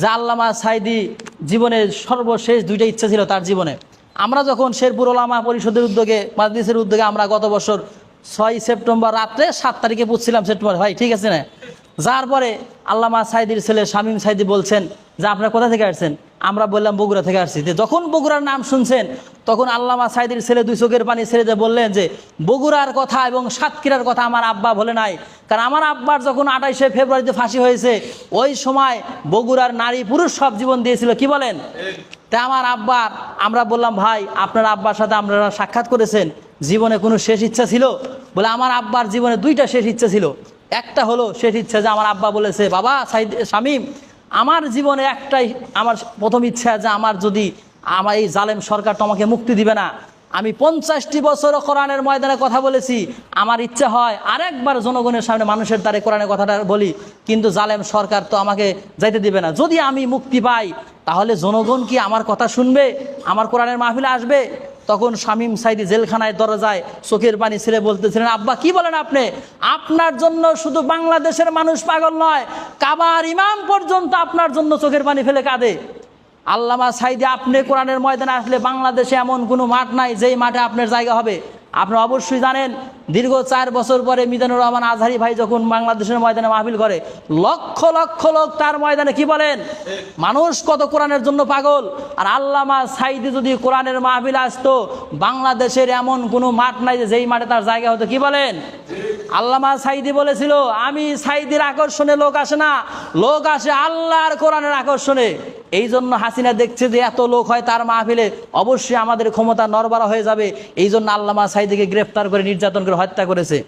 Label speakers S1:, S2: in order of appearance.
S1: যে আল্লামা সাইদি জীবনের সর্বশেষ দুইটা ইচ্ছা ছিল তার জীবনে। আমরা যখন শেরপুর ওলামা পরিষদের উদ্যোগে, মাদ্রিসের উদ্যোগে আমরা গত বছর ছয় সেপ্টেম্বর রাত্রে সাত তারিখে পুজছিলাম সেপ্টেম্বর। ভাই, ঠিক আছে না? যার পরে আল্লামা সাইদির ছেলে শামীম সাইদি বলছেন যে, আপনারা কোথা থেকে আসছেন? আমরা বললাম বগুড়া থেকে আসছি। যে যখন বগুড়ার নাম শুনছেন, তখন আল্লামা সাইদির ছেলে দুই চোখের পানি ছেড়ে দিয়ে বললেন যে, বগুড়ার কথা এবং সাতক্ষীরার কথা আমার আব্বা বলে নাই। কারণ আমার আব্বার যখন আঠাইশে ফেব্রুয়ারিতে ফাঁসি হয়েছে, ওই সময় বগুড়ার নারী পুরুষ সব জীবন দিয়েছিল। কি বলেন? তা আমার আব্বার আমরা বললাম, ভাই, আপনার আব্বার সাথে আপনারা সাক্ষাৎ করেছেন। জীবনে কোনো শেষ ইচ্ছা ছিল? বলে, আমার আব্বার জীবনে দুইটা শেষ ইচ্ছা ছিল। একটা হলো শেষ ইচ্ছা যে আমার আব্বা বলেছে, বাবা, সাইদ, শামীম আমার জীবনে একটাই আমার প্রথম ইচ্ছা যে আমার যদি আমার এই জালেম সরকার তো আমাকে মুক্তি দিবে না। আমি পঞ্চাশটি বছর কোরআনের ময়দানে কথা বলেছি, আমার ইচ্ছা হয় আরেকবার জনগণের সামনে মানুষের দ্বারে কোরআনের কথাটা বলি, কিন্তু জালেম সরকার তো আমাকে যাইতে দিবে না। যদি আমি মুক্তি পাই, তাহলে জনগণ কি আমার কথা শুনবে? আমার কোরআনের মাহফিলে আসবে? তখন শামীম সাইদি জেলখানায় দরজায় চোখের পানি ছেড়ে বলতেছিলেন, আব্বা, কি বলেন আপনি? আপনার জন্য শুধু বাংলাদেশের মানুষ পাগল নয়, কাবার ইমাম পর্যন্ত আপনার জন্য চোখের পানি ফেলে কাঁদে। আল্লামা সাইদি, আপনি কোরআনের ময়দানে আসলে বাংলাদেশে এমন কোনো মাঠ নাই যেই মাঠে আপনার জায়গা হবে? আপনি অবশ্যই জানেন, দীর্ঘ চার বছর পরে মিজানুর রহমান আজহারি ভাই যখন বাংলাদেশের ময়দানে মাহফিল করে, লক্ষ লক্ষ লোক তার ময়দানে কি বলেন? মানুষ কত কোরআনের জন্য পাগল? আর আল্লামা সাইদি যদি কোরআনের মাহফিল আসতো, বাংলাদেশের এমন কোনো মাঠ নাই যে যেই মাঠে তার জায়গা হতো, কি বলেন? আল্লামা সাইদি বলেছিল, আমি সাইদির আকর্ষণে লোক আসে না, লোক আসে আল্লাহর কোরআনের আকর্ষণে। এই জন্য হাসিনা দেখছে যে এত লোক হয় তার মাহফিলে অবশ্যই আমাদের ক্ষমতা নরবরা হয়ে যাবে। এই জন্য আল্লামা সাইদিকে গ্রেফতার করে নির্যাতন করে হত্যা করেছে।